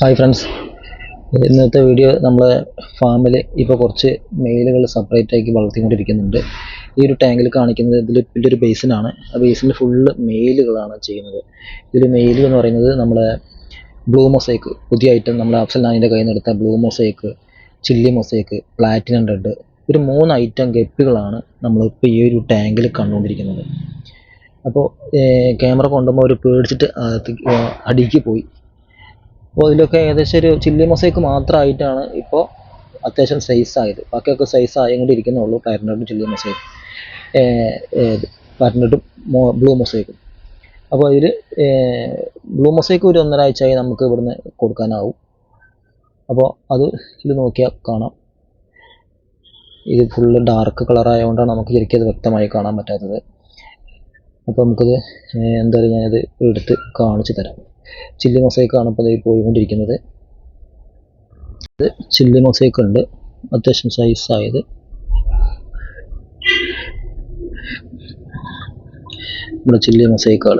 Hi friends ഇന്നത്തെ video നമ്മൾ ഫാമിൽ ഇപ്പോൾ കുറച്ച് മെയിലുകൾ സെപ്പറേറ്റ് ആക്കി വളർത്തിക്കൊണ്ടിരിക്കുന്നുണ്ട്. ഈ ഒരു ടാങ്കിൽ കാണിക്കുന്നത് ഇതിൽ ഇതിന്റെ ഒരു ബേസിനാണ് ആ ബേസിൽ ഫുള്ള് മെയിലുകളാണ് ചെയ്യുന്നത്. ഇതിൽ മെയിൽ എന്ന് പറയുന്നത് നമ്മളെ ബ്ലൂ മൊസൈക്ക് പുതിയ ഐറ്റം നമ്മൾ അഫ്സൽ നാനിന്റെ കയ്യിൽ നിന്ന് എടുത്ത blue mosaic chilli mosaic platinum red ഒരു മൂന്ന് ഐറ്റം ഗപ്പികളാണ് നമ്മളിപ്പോൾ ഈ ഒരു ടാങ്കിൽ കണ്ടുകൊണ്ടിരിക്കുന്നത്. അപ്പോൾ ക്യാമറ കൊണ്ടുപോകുമ്പോൾ അവർ പേടിച്ചിട്ട് അടിക്ക് പോയി. അപ്പോൾ ഇതിലൊക്കെ ഏകദേശം ഒരു ചില്ലി മൊസൈക്ക് മാത്രമായിട്ടാണ് ഇപ്പോൾ അത്യാവശ്യം സൈസ് ആയത്. ബാക്കിയൊക്കെ സൈസ് ആയിക്കൊണ്ടിരിക്കുന്നുള്ളൂ പാരനട്ടും ചില്ലി മൊസൈക്ക്. പാരനട്ടും ബ്ലൂ മൊസൈക്കും അപ്പോൾ ഇതിൽ ബ്ലൂ മൊസൈക്ക് ഒരു ഒന്നരാഴ്ചയായി നമുക്ക് ഇവിടുന്ന് കൊടുക്കാനാവും. അപ്പോൾ അത് ഇതിൽ നോക്കിയാൽ കാണാം. ഇത് ഫുള്ള് ഡാർക്ക് കളറായതുകൊണ്ടാണ് നമുക്ക് ശരിക്കും അത് വ്യക്തമായി കാണാൻ പറ്റാത്തത്. അപ്പോൾ നമുക്കത് എന്തായാലും ഞാനത് എടുത്ത് കാണിച്ചു തരാം. ചില്ലി മൊസൈക്കാണ് ഇപ്പോൾ പോയിക്കൊണ്ടിരിക്കുന്നത്. ഇത് ചില്ലി മൊസൈക്ക് ഉണ്ട് അത്യാവശ്യം സൈസ് ആയത്. നമ്മുടെ ചില്ലി മൊസൈക്കുകൾ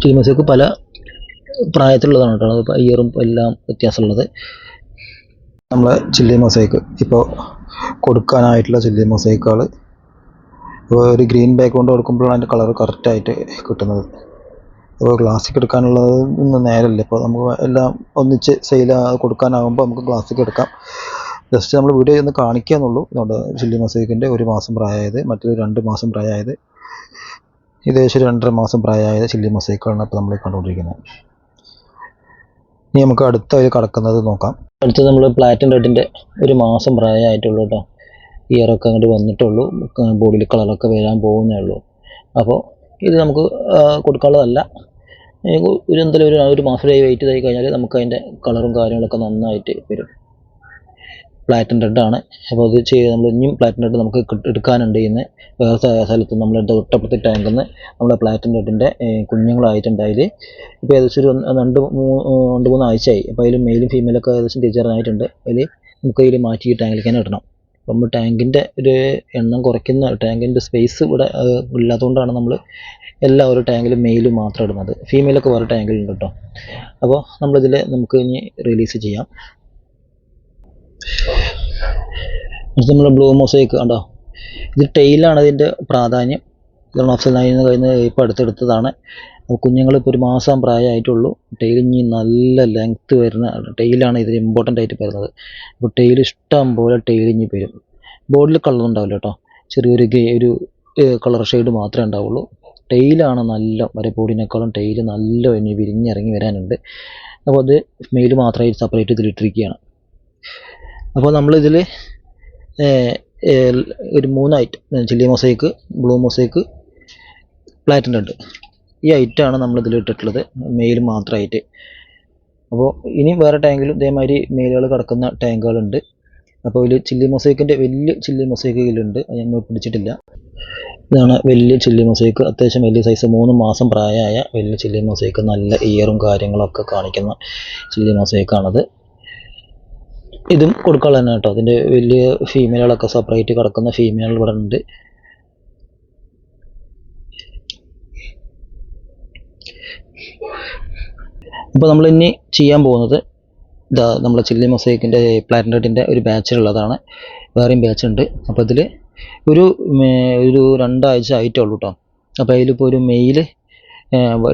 ചില്ലി മൊസൈക്ക് പല പ്രായത്തിലുള്ളതാണ് കേട്ടോ. അത് ഇയറും എല്ലാം വ്യത്യാസമുള്ളത്. നമ്മളെ ചില്ലി മൊസൈക്ക് ഇപ്പോൾ കൊടുക്കാനായിട്ടുള്ള ചില്ലി മൊസൈക്കുകൾ ഇപ്പോൾ ഒരു ഗ്രീൻ ബാക്ക്ഗ്രൗണ്ട് കൊടുക്കുമ്പോഴാണ് അതിന്റെ കളർ കറക്റ്റായിട്ട് കിട്ടുന്നത്. അപ്പോൾ ഗ്ലാസ്സിക്ക് എടുക്കാനുള്ളത് ഒന്നും നേരമില്ല ഇപ്പോൾ നമുക്ക് എല്ലാം ഒന്നിച്ച് സെയിൽ കൊടുക്കാനാകുമ്പോൾ നമുക്ക് ഗ്ലാസ്സിക്ക് എടുക്കാം. ജസ്റ്റ് നമ്മൾ വീഡിയോ ഒന്ന് കാണിക്കുക എന്നുള്ളൂ ഇതുകൊണ്ട് ചില്ലി മസീഖിന്റെ ഒരു മാസം പ്രായമായത് മറ്റൊരു രണ്ട് മാസം പ്രായമായത് ഏകദേശം രണ്ടര മാസം പ്രായമായത് ചില്ലി മൊസൈക്കുകളാണ് ഇപ്പോൾ നമ്മൾ കണ്ടുകൊണ്ടിരിക്കുന്നത്. ഇനി നമുക്ക് അടുത്ത കടക്കുന്നത് നോക്കാം. അടുത്തത് നമ്മൾ പ്ലാറ്റിൻ റെഡിന്റെ ഒരു മാസം പ്രായമായിട്ടുള്ളൂ കേട്ടോ ഇയറൊക്കെ അങ്ങോട്ട് വന്നിട്ടുള്ളൂ. ബോഡിയിൽ കളറൊക്കെ വരാൻ പോകുന്നേ ഉള്ളൂ. അപ്പോൾ ഇത് നമുക്ക് കൊടുക്കാനുള്ളതല്ല. ഒരു എന്തായാലും ഒരു ഒരു മാസം വെയിറ്റ് ചെയ്ത് കഴിഞ്ഞാൽ നമുക്ക് അതിന്റെ കളറും കാര്യങ്ങളൊക്കെ നന്നായിട്ട് വരും. പ്ലാറ്റിൻ റെഡാണ് അപ്പോൾ അത് ചെയ്ത് നമ്മൾ ഇനിയും പ്ലാറ്റിൻ റെഡ് നമുക്ക് എടുക്കാനുണ്ട് ഇന്ന്. വേറെ സ്ഥലത്ത് നമ്മുടെ തൊട്ടപ്പുറത്തെ ടാങ്കിൽ നിന്ന് നമ്മുടെ പ്ലാറ്റിൻ റെഡിന്റെ കുഞ്ഞുങ്ങളായിട്ടുണ്ട് അതിൽ ഇപ്പോൾ ഏകദേശം ഒരു രണ്ട് രണ്ട് മൂന്ന് ആഴ്ചയായി അപ്പോൾ അതിൽ മെയിലും ഫീമെയിലൊക്കെ ഏകദേശം ടീച്ചറിനായിട്ടുണ്ട് അതിൽ നമുക്ക് അതിൽ മാറ്റി ടാങ്കിലേക്ക് തന്നെ ഇടണം. നമ്മൾ ടാങ്കിന്റെ ഒരു എണ്ണം കുറയ്ക്കുന്ന ടാങ്കിന്റെ സ്പേസ് ഇവിടെ ഇല്ലാത്തതുകൊണ്ടാണ് നമ്മൾ എല്ലാ ഒരു ടാങ്കിലും മെയിൽ മാത്രം ഇടുന്നത്. ഫീമെയിലൊക്കെ വേറെ ടാങ്കിലുണ്ട് കേട്ടോ. അപ്പോൾ നമ്മളിതിൽ നമുക്ക് ഇനി റിലീസ് ചെയ്യാം. നമ്മൾ ബ്ലൂ മൊസൈക്ക് കണ്ടോ? ഇത് ടെയിലാണ് ഇതിന്റെ പ്രാധാന്യം. ഇതാണ് ഓഫ് കയ്യിൽ നിന്ന് ഇപ്പോൾ അടുത്തെടുത്തതാണ്. ഇപ്പോൾ ഒരു മാസം പ്രായമായിട്ടുള്ളൂ. ഇനി നല്ല ലെങ്ത്ത് വരുന്ന ടെയിലാണ് ഇതിൽ ഇമ്പോർട്ടന്റ് ആയിട്ട് വരുന്നത്. അപ്പോൾ ടെയിൽ ഇഷ്ടം പോലെ ഇനി വരും. ബോർഡിൽ കളർ ഉണ്ടാവില്ല കേട്ടോ ചെറിയൊരു ഗേ ഒരു കളർ ഷെയ്ഡ് മാത്രമേ ഉണ്ടാവുള്ളൂ. ടെയിലാണ് നല്ല വരബോർഡിനേക്കാളും ടെയിൽ നല്ല ഇനി വിരിഞ്ഞിറങ്ങി വരാനുണ്ട്. അപ്പോൾ അത് മെയിൽ മാത്രമായി സെപ്പറേറ്റ് ഇതിലിട്ടിരിക്കുകയാണ് അപ്പോൾ നമ്മളിതിൽ ഒരു മൂന്നായിട്ട് ചില്ലി മൊസൈക്ക് ബ്ലൂ മൊസൈക്ക് പ്ലാറ്റിന്റെ റെഡ് ഈ ഐറ്റമാണ് നമ്മൾ ഇതിൽ ഇട്ടിട്ടുള്ളത്. മെയിൽ മാത്രമായിട്ട് അപ്പോൾ ഇനി വേറെ ടാങ്കിലും ഇതേമാതിരി മെയിലുകൾ കിടക്കുന്ന ടാങ്കുകളുണ്ട് അപ്പോൾ ഇതിൽ ചില്ലി മൊസൈക്കിന്റെ വലിയ ചില്ലി മൊസൈക്ക് ഇതിലുണ്ട്. അത് പിടിച്ചിട്ടില്ല. ഇതാണ് വലിയ ചില്ലി മൊസൈക്ക് അത്യാവശ്യം വലിയ സൈസ് മൂന്ന് മാസം പ്രായമായ വലിയ ചില്ലി മൊസൈക്ക് നല്ല ഇയറും കാര്യങ്ങളൊക്കെ കാണിക്കുന്ന ചില്ലി മൊസൈക്കാണത് ഇതും കൊടുക്കാനുള്ള തന്നെ കേട്ടോ. അതിന്റെ വലിയ ഫീമെയിലുകളൊക്കെ സെപ്പറേറ്റ് കിടക്കുന്ന ഫീമെയിലുകൾ ഇവിടെ ഉണ്ട് അപ്പോൾ നമ്മൾ ഇനി ചെയ്യാൻ പോകുന്നത് ഇതാ നമ്മളെ ചില്ലി മൊസൈക്കിന്റെ പ്ലാറ്റിനറ്റിന്റെ ഒരു ബാച്ചിലുള്ളതാണ് വേറെയും ബാച്ച് ഉണ്ട്. അപ്പോൾ ഇതിൽ ഒരു ഒരു രണ്ടാഴ്ച ആയിട്ടേ ഉള്ളൂ കേട്ടോ അപ്പോൾ അതിലിപ്പോൾ ഒരു മെയിൽ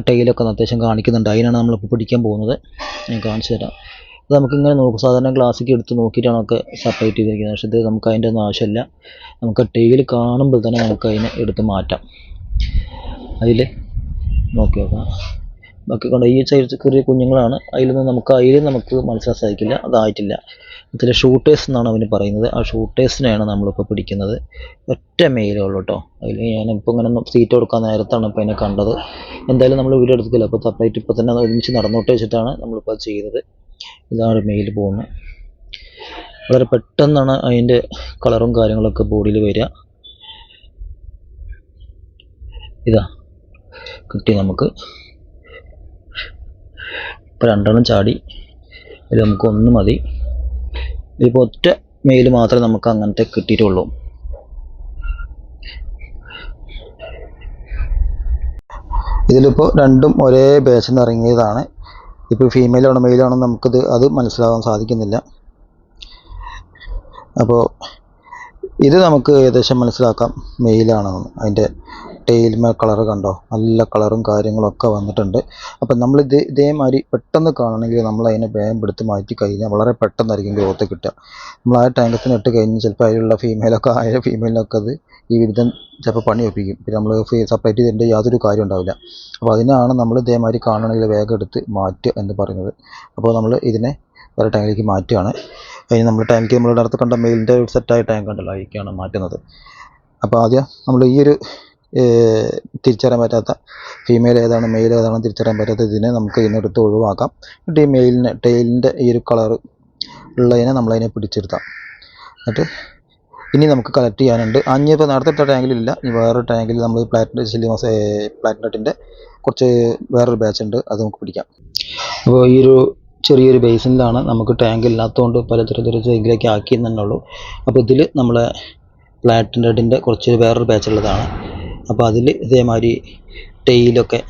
ടൈലൊക്കെ അത്യാവശ്യം കാണിക്കുന്നുണ്ട്. അതിനാണ് നമ്മളിപ്പോൾ പിടിക്കാൻ പോകുന്നത്. ഞാൻ കാണിച്ചു തരാം. അത് നമുക്കിങ്ങനെ നോക്കും. സാധാരണ ക്ലാസ്സിക്ക് എടുത്ത് നോക്കിയിട്ടാണ് ഒക്കെ സെപ്പറേറ്റ് ചെയ്തിരിക്കുന്നത്. പക്ഷേ ഇത് നമുക്ക് അതിന്റെ ഒന്നും ആവശ്യമില്ല. നമുക്ക് ടൈൽ കാണുമ്പോൾ തന്നെ നമുക്ക് അതിനെ എടുത്ത് മാറ്റാം. അതിൽ നോക്കി നോക്കാം. ബാക്കി കൊണ്ട് ഈ സൈഡ് ചെറിയ കുഞ്ഞുങ്ങളാണ്. അതിൽ നിന്ന് നമുക്ക് അതിൽ നമുക്ക് മനസ്സിലാക്കാൻ സാധിക്കില്ല. അതായിട്ടില്ല. ഇതിൽ ഷൂട്ടേഴ്സ് എന്നാണ് അവന് പറയുന്നത്. ആ ഷൂട്ടേഴ്സിനെയാണ് നമ്മളിപ്പോൾ പിടിക്കുന്നത്. ഒറ്റ മെയിലേ ഉള്ളൂ കേട്ടോ അതിൽ ഞാനിപ്പോൾ ഇങ്ങനെ സീറ്റ് കൊടുക്കാൻ നേരത്താണ് ഇപ്പോൾ അതിനെ കണ്ടത്. എന്തായാലും നമ്മൾ വീഡിയോ എടുത്തില്ല അപ്പോൾ സെപ്പറേറ്റ് ഇപ്പോൾ തന്നെ ഒരുമിച്ച് നടന്നോട്ട് വെച്ചിട്ടാണ് നമ്മളിപ്പോൾ ചെയ്തത്. ഇതാണ് മെയിൽ പോകുന്നത്. വളരെ പെട്ടെന്നാണ് അതിന്റെ കളറും കാര്യങ്ങളൊക്കെ ബോഡിയിൽ വരിക. ഇതാ കിട്ടി നമുക്ക്. ഇപ്പോൾ രണ്ടെണ്ണം ചാടി. ഇത് നമുക്ക് ഒന്ന് മതി. ഇതിപ്പോൾ ഒറ്റ മെയിൽ മാത്രമേ നമുക്ക് അങ്ങനത്തെ കിട്ടിയിട്ടുള്ളൂ. ഇതിലിപ്പോൾ രണ്ടും ഒരേ ബാച്ചിൽ നിന്ന് ഇറങ്ങിയതാണ്. ഇപ്പോൾ ഫീമെയിലാണോ മെയിലാണോ നമുക്കത് അത് മനസ്സിലാകാൻ സാധിക്കുന്നില്ല. അപ്പോൾ ഇത് നമുക്ക് ഏകദേശം മനസ്സിലാക്കാം. മെയിലാണെന്ന് അതിന്റെ ടെയിൽമേ കളർ കണ്ടോ? നല്ല കളറും കാര്യങ്ങളൊക്കെ വന്നിട്ടുണ്ട്. അപ്പം നമ്മൾ ഇത് ഇതേമാതിരി പെട്ടെന്ന് കാണണമെങ്കിൽ നമ്മൾ അതിനെ വേഗം എടുത്ത് മാറ്റി കഴിഞ്ഞാൽ വളരെ പെട്ടെന്നായിരിക്കും ഗ്രോത്ത് കിട്ടുക. നമ്മൾ ആ ടാങ്കത്തിന് ഇട്ട് കഴിഞ്ഞ് ചിലപ്പോൾ അതിലുള്ള ഫീമെയിലൊക്കെ ആയ ഫീമെയിലൊക്കെ അത് ഈ വിരുദ്ധം ചിലപ്പോൾ പണി ഒപ്പിക്കും. പിന്നെ നമ്മൾ ഫീ സെപ്പറേറ്റ് ചെയ്തിട്ട് യാതൊരു കാര്യം ഉണ്ടാവില്ല. അപ്പോൾ അതിനാണ് നമ്മൾ ഇതേമാതിരി കാണണമെങ്കിൽ വേഗം എടുത്ത് മാറ്റുക എന്ന് പറയുന്നത്. അപ്പോൾ നമ്മൾ ഇതിനെ വേറെ ടാങ്കിലേക്ക് മാറ്റുകയാണ്. അതിന് നമ്മൾ ടാങ്ക് നമ്മൾ നേരത്തെ കണ്ട മെയിലിന്റെ ഒരു സെറ്റായ ടാങ്ക് ഉണ്ടല്ലോ അതിലേക്കാണ് മാറ്റുന്നത്. അപ്പോൾ ആദ്യം നമ്മൾ ഈ ഒരു തിരിച്ചറിയാൻ പറ്റാത്ത ഫീമെയിൽ ഏതാണ് മെയിൽ ഏതാണ് തിരിച്ചറിയാൻ പറ്റാത്ത ഇതിനെ നമുക്ക് ഇതിനെടുത്ത് ഒഴിവാക്കാം. എന്നിട്ട് ഈ മെയിലിന് ടെയിലിന്റെ ഈ ഒരു കളർ ഉള്ളതിനെ നമ്മളതിനെ പിടിച്ചെടുത്താം എന്നിട്ട് ഇനി നമുക്ക് കളക്ട് ചെയ്യാനുണ്ട്. അഞ്ഞ് ഇപ്പോൾ നേരത്തെ ടാങ്കിലില്ല ഇനി വേറൊരു ടാങ്കിൽ നമ്മൾ പ്ലാറ്റിന്റെ മസ പ്ലാറ്റിനറ്റിന്റെ കുറച്ച് വേറൊരു ബാച്ച് ഉണ്ട്. അത് നമുക്ക് പിടിക്കാം. അപ്പോൾ ഈ ഒരു ചെറിയൊരു ബേസിനിലാണ് നമുക്ക് ടാങ്ക് ഇല്ലാത്തതുകൊണ്ട് പല ചെറിയ ചെറിയ ടാങ്കിലേക്ക് ആക്കിയെന്നുള്ളൂ അപ്പോൾ ഇതിൽ നമ്മളെ പ്ലാറ്റിന്റെ കുറച്ച് വേറൊരു ബാച്ച് ഉള്ളതാണ്. അപ്പോൾ അതിൽ ഇതേമാതിരി ടെയിലൊക്കെ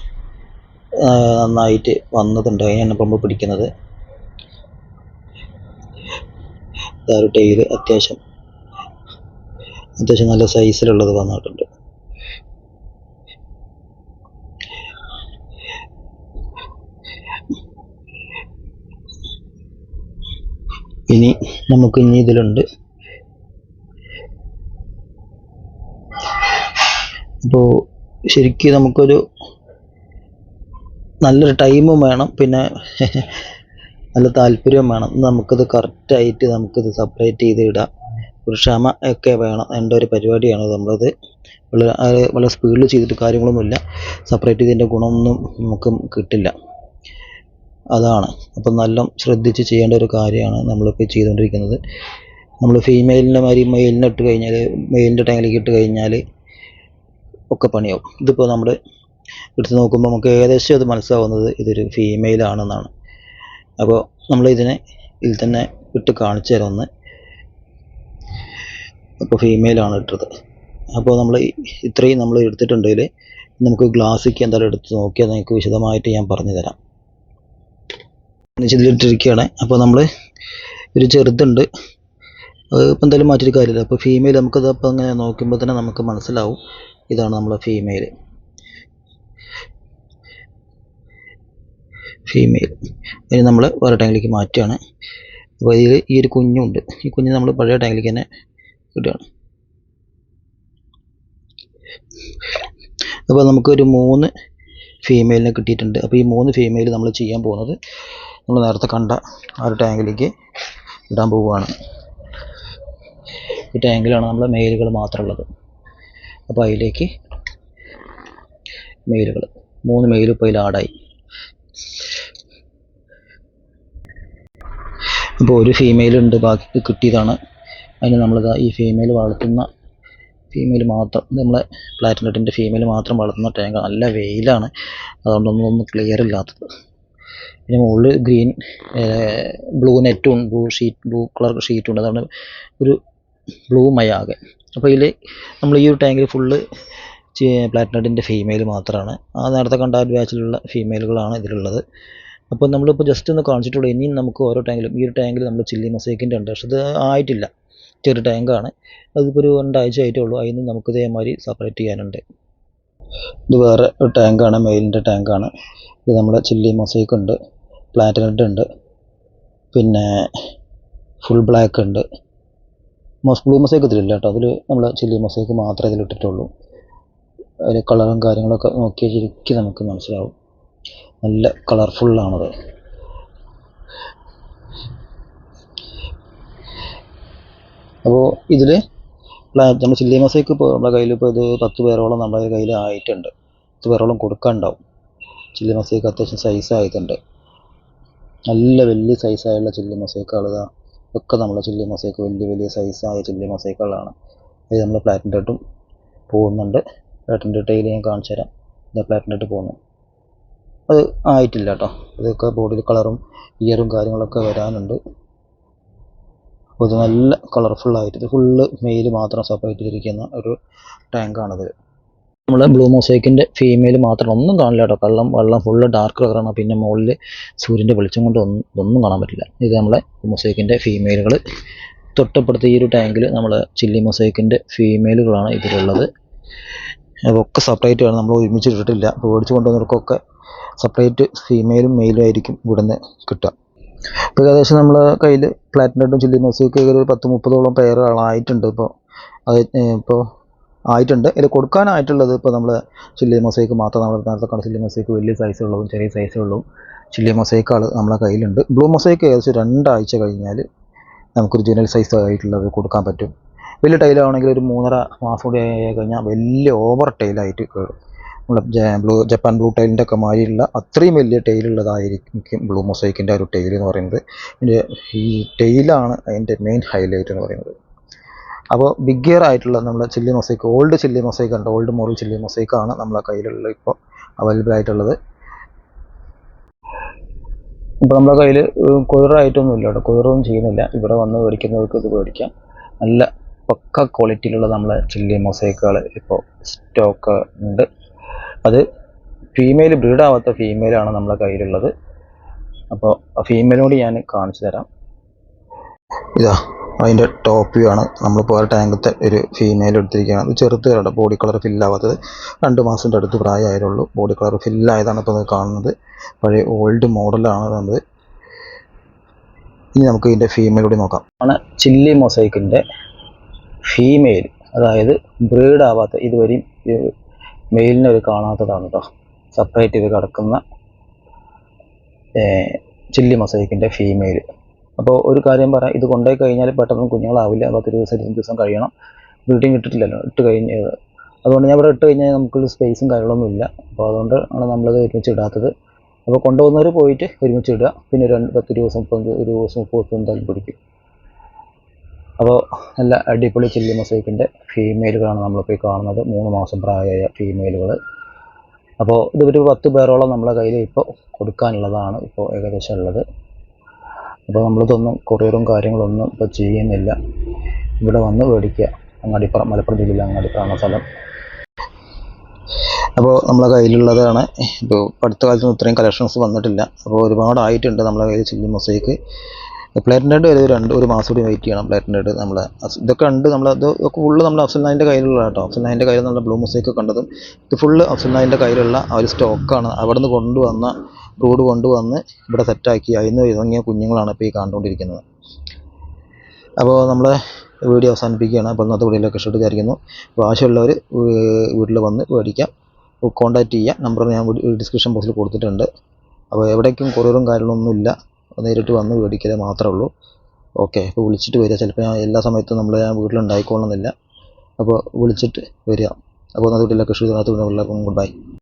നന്നായിട്ട് വന്നതുണ്ട്. അതിനാണ് പമ്പ് പിടിക്കുന്നത്. ടെയിൽ അത്യാവശ്യം അത്യാവശ്യം നല്ല സൈസിലുള്ളത് വന്നിട്ടുണ്ട്. ഇനി നമുക്ക് ഇനി ഇതിലുണ്ട്. അപ്പോൾ ശരിക്കും നമുക്കൊരു നല്ലൊരു ടൈമും വേണം. പിന്നെ നല്ല താല്പര്യവും വേണം. നമുക്കിത് കറക്റ്റായിട്ട് നമുക്കിത് സെപ്പറേറ്റ് ചെയ്ത് ഇടാം. ഒരു ക്ഷമ ഒക്കെ വേണം. എന്റെ ഒരു പരിപാടിയാണ് നമ്മളത്. വളരെ വളരെ സ്പീഡിൽ ചെയ്തിട്ട് കാര്യങ്ങളൊന്നുമില്ല. സെപ്പറേറ്റ് ചെയ്തതിന്റെ ഗുണമൊന്നും നമുക്ക് കിട്ടില്ല. അതാണ്. അപ്പം നല്ല ശ്രദ്ധിച്ച് ചെയ്യേണ്ട ഒരു കാര്യമാണ് നമ്മളിപ്പോൾ ചെയ്തുകൊണ്ടിരിക്കുന്നത്. നമ്മൾ ഫീമെയിലിന്റെ മാതിരി മെയിലിനെ ഇട്ട് കഴിഞ്ഞാൽ മെയിലിന്റെ ടാങ്കിലേക്ക് ഇട്ട് കഴിഞ്ഞാൽ ഒക്കെ പണിയാവും. ഇതിപ്പോൾ നമ്മൾ എടുത്ത് നോക്കുമ്പോൾ നമുക്ക് ഏകദേശം അത് മനസ്സിലാവുന്നത് ഇതൊരു ഫീമെയിലാണെന്നാണ് അപ്പോൾ നമ്മൾ ഇതിനെ ഇതിൽ തന്നെ ഇട്ട് കാണിച്ചു തരാം അപ്പോൾ ഫീമെയിലാണ് ഇട്ടത്. അപ്പോൾ നമ്മൾ ഇത്രയും നമ്മൾ എടുത്തിട്ടുണ്ടെങ്കിൽ നമുക്ക് ഗ്ലാസ്സിക്ക് എന്തായാലും എടുത്ത് നോക്കിയാൽ നിങ്ങൾക്ക് വിശദമായിട്ട് ഞാൻ പറഞ്ഞു തരാം ഇതിലിട്ടിരിക്കുകയാണ് അപ്പോൾ നമ്മൾ ഒരു ചെറുതുണ്ട്. അത് ഇപ്പം എന്തായാലും മാറ്റിയിട്ട് കാര്യമില്ല. അപ്പോൾ ഫീമെയിൽ നമുക്കത് അപ്പോൾ അങ്ങനെ നോക്കുമ്പോൾ തന്നെ നമുക്ക് മനസ്സിലാവും ഇതാണ് നമ്മളെ ഫീമെയിൽ ഫീമെയിൽ ഇനി നമ്മൾ വേറെ ടാങ്കിലേക്ക് മാറ്റുകയാണ്. അപ്പോൾ ഇതിൽ ഈ ഒരു കുഞ്ഞുണ്ട്. ഈ കുഞ്ഞ് നമ്മൾ പഴയ ടാങ്കിലേക്ക് തന്നെ ഇടുകയാണ്. അപ്പോൾ നമുക്കൊരു മൂന്ന് ഫീമെയിലിനെ കിട്ടിയിട്ടുണ്ട്. അപ്പോൾ ഈ മൂന്ന് ഫീമെയിൽ നമ്മൾ ചെയ്യാൻ പോകുന്നത് നമ്മൾ നേരത്തെ കണ്ട ആ ഒരു ടാങ്കിലേക്ക് ഇടാൻ പോവുകയാണ്. ഈ ടാങ്കിലാണ് നമ്മൾ മെയിലുകൾ മാത്രമുള്ളത്. അപ്പോൾ അതിലേക്ക് മെയിലുകൾ മൂന്ന് മെയിൽ ഇപ്പോൾ അതിൽ ആഡായി അപ്പോൾ ഒരു ഫീമെയിൽ ഉണ്ട് ബാക്കി കിട്ടിയതാണ്. അതിന് നമ്മൾ ഈ ഫീമെയിൽ വളർത്തുന്ന ഫീമെയിൽ മാത്രം നമ്മളെ പ്ലാറ്റിനറ്റിന്റെ ഫീമെയിൽ മാത്രം വളർത്തുന്ന ടാങ്ക് നല്ല വെയിലാണ്. അതുകൊണ്ടൊന്നും ഒന്നും ക്ലിയർ ഇല്ലാത്തത്. പിന്നെ മുകളിൽ ഗ്രീൻ ബ്ലൂ നെറ്റും ബ്ലൂ ഷീറ്റ് ബ്ലൂ കളർ ഷീറ്റും ഉണ്ട് അതാണ് ഒരു ബ്ലൂ മയാകെ അപ്പോൾ ഇതിൽ നമ്മൾ ഈ ഒരു ടാങ്കിൽ ഫുള്ള് പ്ലാറ്റിനഡിന്റെ ഫീമെയിൽ മാത്രമാണ് ആ നേരത്തെ കണ്ട ഒരു ബാച്ചിലുള്ള ഫീമെയിലുകളാണ് ഇതിലുള്ളത്. അപ്പോൾ നമ്മളിപ്പോൾ ജസ്റ്റ് ഒന്ന് കാണിച്ചിട്ടുള്ളൂ ഇനിയും നമുക്ക് ഓരോ ടാങ്കിലും ഈ ഒരു ടാങ്കിൽ നമ്മൾ ചില്ലി മസേക്കിന്റെ ഉണ്ട്. പക്ഷെ ഇത് ആയിട്ടില്ല. ചെറിയ ടാങ്കാണ്. അതിപ്പോൾ ഒരു രണ്ടാഴ്ച ആയിട്ടേ ഉള്ളൂ അതിന് നമുക്ക് ഇതേമാതിരി സെപ്പറേറ്റ് ചെയ്യാനുണ്ട്. ഇത് വേറെ ടാങ്കാണ് മെയിലിന്റെ ടാങ്കാണ്. ഇത് നമ്മുടെ ചില്ലി മൊസൈക്ക് ഉണ്ട് പ്ലാറ്റ് റെഡ് ഉണ്ട് പിന്നെ ഫുൾ ബ്ലാക്ക് ഉണ്ട്. മൊസ് ബ്ലൂ മൊസൈക്ക് ഇതിലില്ല കേട്ടോ. അതിൽ നമ്മൾ ചില്ലി മൊസൈക്ക് മാത്രമേ ഇതിൽ ഇട്ടിട്ടുള്ളൂ. അതിൽ കളറും കാര്യങ്ങളൊക്കെ നോക്കിയാൽ ശരിക്കും നമുക്ക് മനസ്സിലാവും. നല്ല കളർഫുള്ളാണത് അപ്പോൾ ഇതിൽ നമ്മൾ ചില്ലി മൊസൈക്ക് ഇപ്പോൾ നമ്മുടെ കയ്യിൽ ഇപ്പോൾ ഇത് പത്ത് പേരോളം നമ്മുടെ കയ്യിൽ ആയിട്ടുണ്ട്. പത്ത് പേരോളം കൊടുക്കാനുണ്ടാവും. ചില്ലി മൊസൈക്ക് അത്യാവശ്യം സൈസ് ആയിട്ടുണ്ട്. നല്ല വലിയ സൈസായുള്ള ചില്ലി മൊസൈക്കുകൾ ഇതാ ഒക്കെ നമ്മളെ ചില്ലി മൊസൈക്ക് വലിയ വലിയ സൈസായ ചില്ലി മൊസൈക്കുകളാണ് ഇത് നമ്മൾ പ്ലാറ്റിന്റെ പോകുന്നുണ്ട്. ഫ്ലാറ്റിന്റെ ടൈൽ ഞാൻ കാണിച്ചു തരാം. ഇത് ഇട്ട് പോകുന്നു. അത് ആയിട്ടില്ല കേട്ടോ ഇതൊക്കെ ബോഡിയിൽ കളറും ഇയറും കാര്യങ്ങളൊക്കെ വരാനുണ്ട്. അപ്പോൾ ഇത് നല്ല കളർഫുള്ളായിട്ട് ഇത് ഫുള്ള് മെയിൽ മാത്രം സെപ്പറേറ്റ് ചെയ്തിരിക്കുന്ന ഒരു ടാങ്കാണിത് നമ്മൾ ബ്ലൂ മൊസൈക്കിന്റെ ഫീമെയിൽ മാത്രം ഒന്നും കാണില്ല കേട്ടോ. കള്ളം വെള്ളം ഫുള്ള് ഡാർക്ക് കളറാണ് പിന്നെ മുകളിൽ സൂര്യന്റെ വെളിച്ചം കൊണ്ട് ഒന്നും കാണാൻ പറ്റില്ല. ഇത് നമ്മളെ മൊസൈക്കിന്റെ ഫീമെയിലുകൾ തൊട്ടപ്പുറത്ത് ഈ ഒരു ടാങ്കിൽ നമ്മൾ ചില്ലി മൊസൈക്കിന്റെ ഫീമെയിലുകളാണ് ഇതിലുള്ളത്. അതൊക്കെ സെപ്പറേറ്റ് ആണ്. നമ്മൾ ഒരുമിച്ച് ഇട്ടിട്ടില്ല. മേടിച്ച് കൊണ്ടുവന്നവർക്കൊക്കെ സെപ്പറേറ്റ് ഫീമെയിലും മെയിലും ആയിരിക്കും ഇവിടുന്ന് കിട്ടുക. ഇപ്പോൾ ഏകദേശം നമ്മൾ കയ്യിൽ ഫ്ലാറ്റിന്റെ ചില്ലി മൊസൈക്ക് ഒരു പത്ത് മുപ്പതോളം പേരുകളായിട്ടുണ്ട് ഇപ്പോൾ അത് ഇപ്പോൾ ആയിട്ടുണ്ട്. ഇത് കൊടുക്കാനായിട്ടുള്ളത് ഇപ്പോൾ നമ്മൾ ചില്ലി മൊസൈക്ക് മാത്രം നമ്മൾ നേരത്തെ കണ്ട ചില്ലി മൊസൈക്ക് വലിയ സൈസുള്ളതും ചെറിയ സൈസുള്ളതും ചില്ലി മൊസൈക്കുകൾ നമ്മളെ കയ്യിലുണ്ട്. ബ്ലൂ മൊസൈക്ക് ഏകദേശം രണ്ടാഴ്ച കഴിഞ്ഞാൽ നമുക്കൊരു ജനൽ സൈസ് ആയിട്ടുള്ളത് കൊടുക്കാൻ പറ്റും. വലിയ ടൈലാണെങ്കിൽ ഒരു മൂന്നര മാസം കൂടി കഴിഞ്ഞാൽ വലിയ ഓവർ ടൈലായിട്ട് കയറും നമ്മുടെ ബ്ലൂ ജപ്പാൻ ബ്ലൂ ടൈലിന്റെ ഒക്കെ മാതിരിയുള്ള അത്രയും വലിയ ടൈലുള്ളതായിരിക്കും ബ്ലൂ മൊസൈക്കിന്റെ ഒരു ടൈൽ എന്ന് പറയുന്നത്. ഈ ടൈലാണ് അതിന്റെ മെയിൻ ഹൈലൈറ്റ് എന്ന് പറയുന്നത്. അപ്പോൾ ബിഗ് ആയിട്ടുള്ള നമ്മുടെ chilli mosaic old chilli mosaic ഉണ്ട് ഓൾഡ് മോഡൽ ചില്ലി മൊസൈക്കാണ് നമ്മളെ കയ്യിലുള്ള ഇപ്പോൾ അവൈലബിൾ ആയിട്ടുള്ളത്. ഇപ്പോൾ നമ്മുടെ കയ്യിൽ കുതിറായിട്ടൊന്നും ഇല്ല കേട്ടോ. കുതിറൊന്നും ചെയ്യുന്നില്ല. ഇവിടെ വന്ന് മേടിക്കുന്നവർക്ക് ഇത് മേടിക്കാം. നല്ല പക്ക ക്വാളിറ്റിയിലുള്ള നമ്മളെ ചില്ലി മൊസൈക്കുകൾ ഇപ്പോൾ സ്റ്റോക്ക് ഉണ്ട്. അത് ഫീമെയിൽ ബ്രീഡാവാത്ത ഫീമെയിലാണ് നമ്മളെ കയ്യിലുള്ളത്. അപ്പോൾ ഫീമെയിലോട് ഞാൻ കാണിച്ചു തരാം. ഇതാ. അതിന്റെ ടോപ്പ് വ്യൂ ആണ്. നമ്മളിപ്പോൾ ആ ടാങ്കത്തെ ഒരു ഫീമെയിൽ എടുത്തിരിക്കുകയാണ്. ഇത് ചെറുത് കേട്ടോ ബോഡി കളർ ഫില്ലാവാത്തത് രണ്ട് മാസത്തിന്റെ അടുത്ത് പ്രായമായുള്ളൂ ബോഡി കളർ ഫില്ലായതാണ് ഇപ്പോൾ കാണുന്നത്. പഴയ ഓൾഡ് മോഡലാണ് അത്. ഇനി നമുക്ക് ഇതിന്റെ കൂടി നോക്കാം. ആണ് ചില്ലി മൊസൈക്കിന്റെ ഫീമെയിൽ അതായത് ബ്രീഡ് ആവാത്ത ഇതുവരെയും മെയിലിനെ ഒരു കാണാത്തതാണ് കേട്ടോ. സെപ്പറേറ്റ് ചെയ്ത് കിടക്കുന്ന ചില്ലി മൊസൈക്കിന്റെ ഫീമെയിൽ അപ്പോൾ ഒരു കാര്യം പറയാം ഇത് കൊണ്ടുപോയി കഴിഞ്ഞാൽ പെട്ടെന്ന് കുഞ്ഞുങ്ങളാവില്ല. പത്ത് ദിവസം ഇരുപത് ദിവസം കഴിയണം. ബ്രീഡിങ് ഇട്ടിട്ടില്ലല്ലോ ഇട്ട് കഴിഞ്ഞത് അതുകൊണ്ട് ഞാൻ ഇവിടെ ഇട്ട് കഴിഞ്ഞാൽ നമുക്ക് സ്പേസും കാര്യങ്ങളൊന്നും ഇല്ല. അപ്പോൾ അതുകൊണ്ട് ആണ് നമ്മളത് ഒരുമിച്ച് ഇടാത്തത്. അപ്പോൾ കൊണ്ടുപോകുന്നവർ പോയിട്ട് ഒരുമിച്ച് ഇടുക. പിന്നെ രണ്ട് പത്ത് ദിവസം മുപ്പത് ഒരു ദിവസം മുപ്പത് എന്തായാലും പിടിക്കും. അപ്പോൾ നല്ല അടിപൊളി ചില്ലി മൊസൈക്കിന്റെ ഫീമെയിലുകളാണ് നമ്മളിപ്പോൾ ഈ കാണുന്നത്. മൂന്ന് മാസം പ്രായമായ ഫീമെയിലുകൾ അപ്പോൾ ഇതൊരു പത്ത് പേരോളം നമ്മളെ കയ്യിൽ ഇപ്പോൾ കൊടുക്കാനുള്ളതാണ് ഇപ്പോൾ ഏകദേശം ഉള്ളത്. അപ്പോൾ നമ്മളിതൊന്നും കൊറിയറും കാര്യങ്ങളൊന്നും ഇപ്പോൾ ചെയ്യുന്നില്ല. ഇവിടെ വന്ന് മേടിക്കുക. അങ്ങാടിപ്പുറം മലപ്പുറം ജില്ലയിലെ അങ്ങാടിപ്പുറമാണ് സ്ഥലം. അപ്പോൾ നമ്മളെ കയ്യിലുള്ളതാണ്. ഇപ്പോൾ അടുത്ത കാലത്തൊന്നും ഇത്രയും കളക്ഷൻസ് വന്നിട്ടില്ല. അപ്പോൾ ഒരുപാടായിട്ടുണ്ട് നമ്മളെ കയ്യിൽ ചില്ലി മൊസൈക്ക് പ്ലേറ്റിന്റെ ഒരു രണ്ട് ഒരു മാസം കൂടി വെയിറ്റ് ചെയ്യണം പ്ലേറ്റിന്റെ നമ്മളെ. അസ് ഇതൊക്കെ ഉണ്ട് നമ്മൾ ഇത് ഒക്കെ ഫുള്ള് നമ്മൾ അഫ്സൽ നായിന്റെ കയ്യിലുള്ള കേട്ടോ. അഫ്സൽ നായിന്റെ കയ്യിൽ നിന്നുള്ള ബ്ലൂ മൊസൈക്ക് കണ്ടതും. ഇത് ഫുള്ള് അഫ്സൽ നായിന്റെ കയ്യിലുള്ള ആ ഒരു സ്റ്റോക്കാണ് അവിടെ നിന്ന് കൊണ്ടുവന്ന റോഡ് കൊണ്ടുവന്ന് ഇവിടെ സെറ്റാക്കി അതിന് ഇറങ്ങിയ കുഞ്ഞുങ്ങളാണ് ഇപ്പോൾ ഈ കണ്ടുകൊണ്ടിരിക്കുന്നത്. അപ്പോൾ നമ്മൾ വീഡിയോ അവസാനിപ്പിക്കുകയാണ്. അപ്പോൾ ഇന്നത്തെ വീഡിയോയിലൊക്കെ ഇഷ്ടപ്പെട്ട് വിചാരിക്കുന്നു. ആവശ്യമുള്ളവർ വീട്ടിൽ വന്ന് മേടിക്കാം. കോൺടാക്റ്റ് ചെയ്യാം. നമ്പർ ഞാൻ ഡിസ്ക്രിപ്ഷൻ ബോക്സിൽ കൊടുത്തിട്ടുണ്ട്. അപ്പോൾ എവിടേക്കും കുറവും കാര്യങ്ങളൊന്നും ഇല്ല. നേരിട്ട് വന്ന് മേടിക്കലേ മാത്രമേ ഉള്ളൂ. ഓക്കെ. അപ്പോൾ വിളിച്ചിട്ട് വരിക. ചിലപ്പോൾ ഞാൻ എല്ലാ സമയത്തും നമ്മൾ ഞാൻ വീട്ടിലുണ്ടായിക്കോളണമെന്നില്ല അപ്പോൾ വിളിച്ചിട്ട് വരിക. അപ്പോൾ ഇന്നത്തെ വീട്ടിലൊക്കെ ഇഷ്ടപ്പെട്ട് എല്ലാവർക്കും ഗുഡ് ബൈ.